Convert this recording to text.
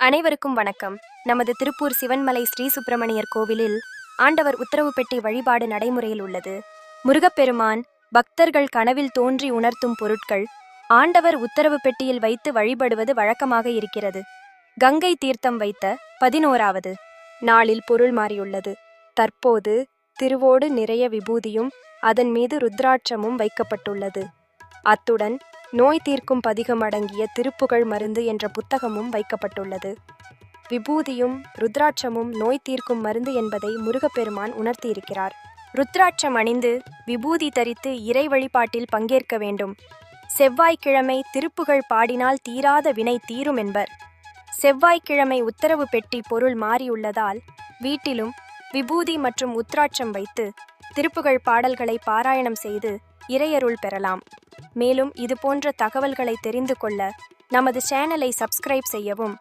அனைவருக்கும் வணக்கம். நமது திருப்பூர் சிவன்மலை ஸ்ரீ சுப்பிரமணியர் கோவிலில் ஆண்டவர் உத்தரவு பெட்டி வழிபாடு நடைமுறையில் உள்ளது. முருகப்பெருமான் பக்தர்கள் கனவில் தோன்றி உணர்த்தும் பொருட்கள் ஆண்டவர் உத்தரவு பெட்டியில் வைத்து வழிபடுவது வழக்கமாக இருக்கிறது. கங்கை தீர்த்தம் வைத்த பதினோராவது நாளில் பொருள் மாறியுள்ளது. தற்போது திருவோடு நிறைய விபூதியும் அதன் மீது ருத்ராட்சமும் வைக்கப்பட்டுள்ளது. அத்துடன் நோய் தீர்க்கும் பதிகம் அடங்கிய திருப்புகழ் மருந்து என்ற புத்தகமும் வைக்கப்பட்டுள்ளது. விபூதியும் ருத்ராட்சமும் நோய் தீர்க்கும் மருந்து என்பதை முருகப்பெருமான் உணர்த்தியிருக்கிறார். ருத்ராட்சம் அணிந்து விபூதி தரித்து இறை வழிபாட்டில் பங்கேற்க வேண்டும். செவ்வாய்க்கிழமை திருப்புகழ் பாடினால் தீராத வினை தீரும் என்பர். செவ்வாய்க்கிழமை உத்தரவு பெட்டி பொருள் மாறியுள்ளதால் வீட்டிலும் விபூதி மற்றும் உத்ராட்சம் வைத்து திருப்புகழ் பாடல்களை பாராயணம் செய்து இறையருள் பெறலாம். மேலும் இது போன்ற தகவல்களை தெரிந்து கொள்ள நமது சேனலை சப்ஸ்கிரைப் செய்யவும்